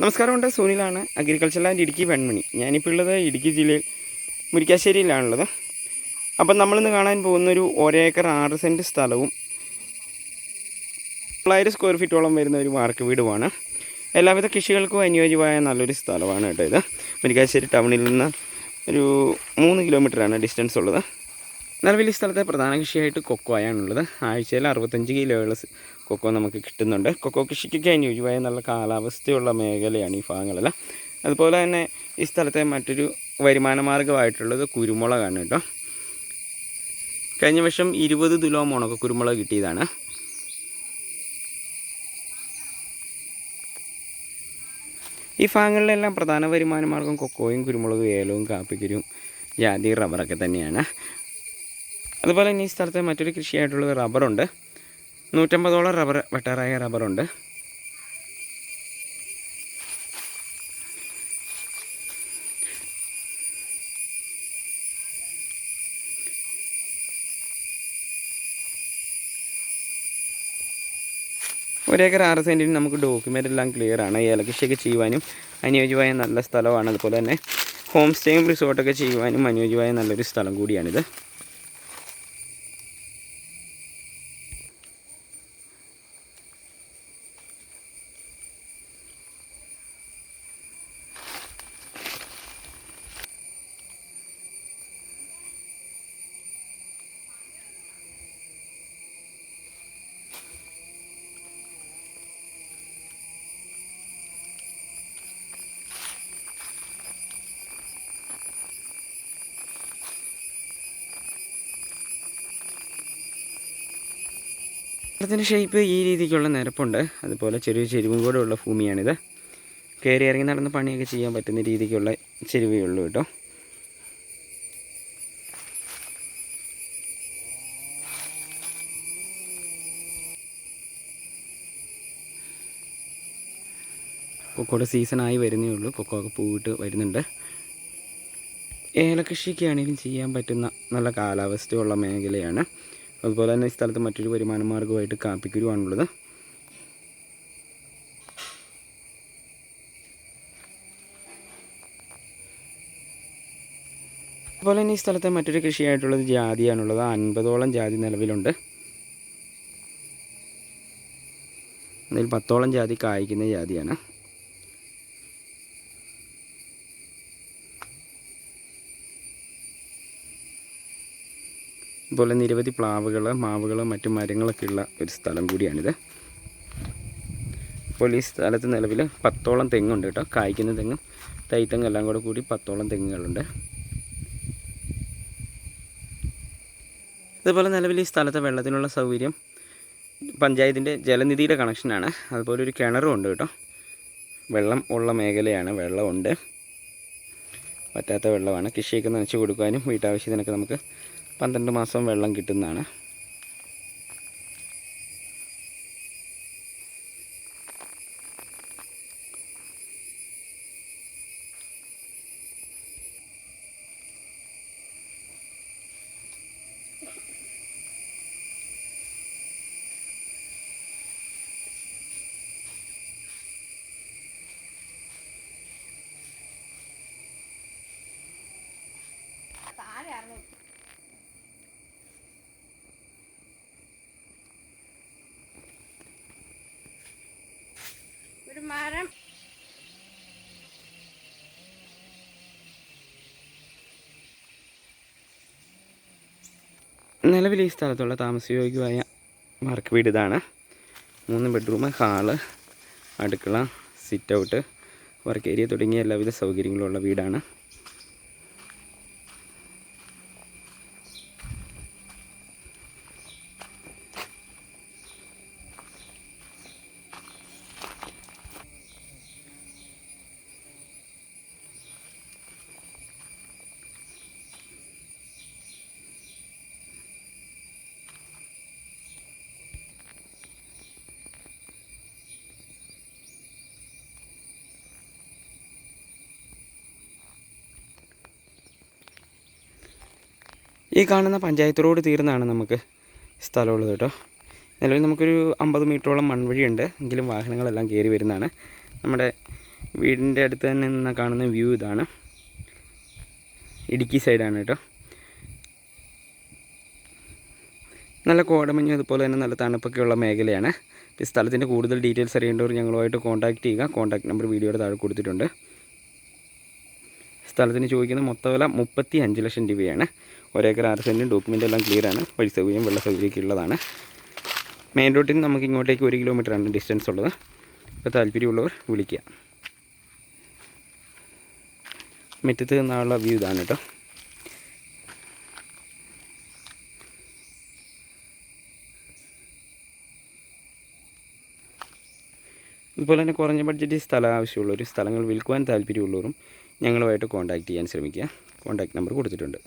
നമസ്കാരമുണ്ട്. സുനിലാണ് agriculture land Idukki Venmani. ഞാനിപ്പോൾ ഉള്ളത് ഇടുക്കി ജില്ലയിൽ മുരിക്കാശ്ശേരിയിലാണുള്ളത്. അപ്പം നമ്മളിന്ന് കാണാൻ പോകുന്നൊരു ഒരേക്കർ ആറ് സെന്റ് സ്ഥലവും തൊള്ളായിരം സ്ക്വയർ ഫീറ്റോളം വരുന്ന ഒരു വാർക്ക് വീടുമാണ്. എല്ലാവിധ കൃഷികൾക്കും അനുയോജ്യമായ നല്ലൊരു സ്ഥലമാണ് കേട്ടോ ഇത്. മുരിക്കാശ്ശേരി ടൗണിൽ നിന്ന് ഒരു മൂന്ന് കിലോമീറ്ററാണ് ഡിസ്റ്റൻസ് ഉള്ളത്. നിലവിൽ ഈ സ്ഥലത്തെ പ്രധാന കൃഷിയായിട്ട് കൊക്കോയാണുള്ളത് ആഴ്ചയിൽ അറുപത്തഞ്ച് കിലോയുള്ള കൊക്കോ നമുക്ക് കിട്ടുന്നുണ്ട്. കൊക്കോ കൃഷിക്കൊക്കെ അനുയോജ്യമായ നല്ല കാലാവസ്ഥയുള്ള മേഖലയാണ് ഈ ഭാഗങ്ങളെല്ലാം. അതുപോലെ തന്നെ ഈ സ്ഥലത്തെ മറ്റൊരു വരുമാന മാർഗമായിട്ടുള്ളത് കുരുമുളകാണ് കേട്ടോ. കഴിഞ്ഞ വർഷം ഇരുപത് തുലോം മുണക്ക കുരുമുളക് കിട്ടിയതാണ്. ഈ ഭാഗങ്ങളിലെല്ലാം പ്രധാന വരുമാന മാർഗം കൊക്കോയും കുരുമുളകും ഏലവും കാപ്പിക്കുരും ജാതി റബ്ബറൊക്കെ തന്നെയാണ്. അതുപോലെ തന്നെ ഈ സ്ഥലത്തെ മറ്റൊരു കൃഷിയായിട്ടുള്ളത് റബ്ബറുണ്ട്. നൂറ്റമ്പതോളം റബ്ബർ വെട്ടാറായ റബ്ബറുണ്ട്. ഒരേക്കർ ആറ് സെന്റിന് നമുക്ക് ഡോക്യുമെന്റ് എല്ലാം ക്ലിയർ ആണ്. ഏലകൃഷിയൊക്കെ ചെയ്യുവാനും അനുയോജ്യമായ നല്ല സ്ഥലമാണ്. അതുപോലെ തന്നെ ഹോം സ്റ്റേയും റിസോർട്ടൊക്കെ ചെയ്യുവാനും അനുയോജ്യമായ നല്ലൊരു സ്ഥലം കൂടിയാണിത്. വെള്ളത്തിന്റെ ഷേപ്പ് ഈ രീതിക്കുള്ള നിരപ്പുണ്ട്. അതുപോലെ ചെറിയ ചെരുവും കൂടെ ഉള്ള ഭൂമിയാണിത്. കയറി ഇറങ്ങി നടന്ന് പണിയൊക്കെ ചെയ്യാൻ പറ്റുന്ന രീതിക്കുള്ള ചെരുവേ ഉള്ളൂ കേട്ടോ. കൊക്കോയുടെ സീസണായി വരുന്നേ ഉള്ളൂ. കൊക്കോ ഒക്കെ പൂവിട്ട് വരുന്നുണ്ട്. ഏലകൃഷിക്കാണെങ്കിലും ചെയ്യാൻ പറ്റുന്ന നല്ല കാലാവസ്ഥയുള്ള മേഖലയാണ്. അതുപോലെ തന്നെ ഈ സ്ഥലത്ത് മറ്റൊരു വരുമാന മാർഗമായിട്ട് കാപ്പിക്കുരുവാണുള്ളത്. അതുപോലെ തന്നെ ഈ സ്ഥലത്തെ മറ്റൊരു കൃഷിയായിട്ടുള്ളത് ജാതിയാണുള്ളത്. അൻപതോളം ജാതി നിലവിലുണ്ട്. അതിൽ പത്തോളം ജാതി കായ്ക്കുന്ന ജാതിയാണ്. അതുപോലെ നിരവധി പ്ലാവുകൾ മാവുകൾ മറ്റു മരങ്ങളൊക്കെ ഉള്ള ഒരു സ്ഥലം കൂടിയാണിത്. അപ്പോൾ ഈ സ്ഥലത്ത് നിലവിൽ പത്തോളം തെങ്ങുണ്ട് കേട്ടോ. കായ്ക്കുന്ന തെങ്ങും തൈത്തെങ്ങും എല്ലാം കൂടെ കൂടി പത്തോളം തെങ്ങുകളുണ്ട്. അതുപോലെ നിലവിൽ ഈ സ്ഥലത്തെ വെള്ളത്തിനുള്ള സൗകര്യം പഞ്ചായത്തിന്റെ ജലനിധിയുടെ കണക്ഷനാണ്. അതുപോലെ ഒരു കിണറും ഉണ്ട് കേട്ടോ. വെള്ളം ഉള്ള മേഖലയാണ് വെള്ളമുണ്ട്. പറ്റാത്ത വെള്ളമാണ്. കൃഷിയൊക്കെ നനച്ച് കൊടുക്കാനും വീട്ടാവശ്യത്തിനൊക്കെ നമുക്ക് പന്ത്രണ്ട് മാസം വെള്ളം കിട്ടുന്നതാണ്. ഒരു മരം നിലവിൽ ഈ സ്ഥലത്തുള്ള താമസയോഗ്യമായ വർക്ക് വീട് ഇതാണ്. മൂന്ന് ബെഡ്റൂം ഹാൾ അടുക്കള സിറ്റ് ഔട്ട് വർക്ക് ഏരിയ തുടങ്ങിയ എല്ലാവിധ സൗകര്യങ്ങളുള്ള വീടാണ്. ഈ കാണുന്ന പഞ്ചായത്ത് റോഡ് തീർന്നാണ് നമുക്ക് സ്ഥലമുള്ളത് കേട്ടോ. നിലവിൽ നമുക്കൊരു അമ്പത് മീറ്ററോളം മൺവഴിയുണ്ട്. എങ്കിലും വാഹനങ്ങളെല്ലാം കയറി വരുന്നതാണ്. നമ്മുടെ വീടിന്റെ അടുത്ത് തന്നെ നിന്ന് കാണുന്ന വ്യൂ ഇതാണ്. ഇടുക്കി സൈഡാണ് കേട്ടോ. നല്ല കോടമഞ്ഞ് അതുപോലെ തന്നെ നല്ല തണുപ്പൊക്കെയുള്ള മേഖലയാണ്. ഈ സ്ഥലത്തിന്റെ കൂടുതൽ ഡീറ്റെയിൽസ് അറിയേണ്ടവർ ഞങ്ങളുമായിട്ട് കോൺടാക്റ്റ് ചെയ്യുക. കോൺടാക്ട് നമ്പർ വീഡിയോയുടെ താഴെ കൊടുത്തിട്ടുണ്ട്. സ്ഥലത്തിന് ചോദിക്കുന്ന മൊത്ത വില മുപ്പത്തി അഞ്ച് ലക്ഷം രൂപയാണ്. ഒരേക്കർ ആറ് സെന്റും ഡോക്യുമെന്റ് എല്ലാം ക്ലിയറാണ് വഴി സൗകര്യം വെള്ള സൗകര്യമൊക്കെ ഉള്ളതാണ്. മെയിൻ റോട്ടിൽ നിന്ന് നമുക്ക് ഇങ്ങോട്ടേക്ക് ഒരു കിലോമീറ്ററാണ് ഡിസ്റ്റൻസ് ഉള്ളത്. അപ്പോൾ താല്പര്യമുള്ളവർ വിളിക്കുക. മുറ്റത്ത് നിന്നുള്ള വ്യൂ ഇതാണ് കേട്ടോ. അതുപോലെ തന്നെ കുറഞ്ഞ ബഡ്ജറ്റിൽ സ്ഥലം ആവശ്യമുള്ളവർ സ്ഥലങ്ങൾ വിൽക്കുവാൻ താല്പര്യമുള്ളവരും ഞങ്ങളുമായിട്ട് കോൺടാക്റ്റ് ചെയ്യാൻ ശ്രമിക്കുക. കോൺടാക്റ്റ് നമ്പർ കൊടുത്തിട്ടുണ്ട്.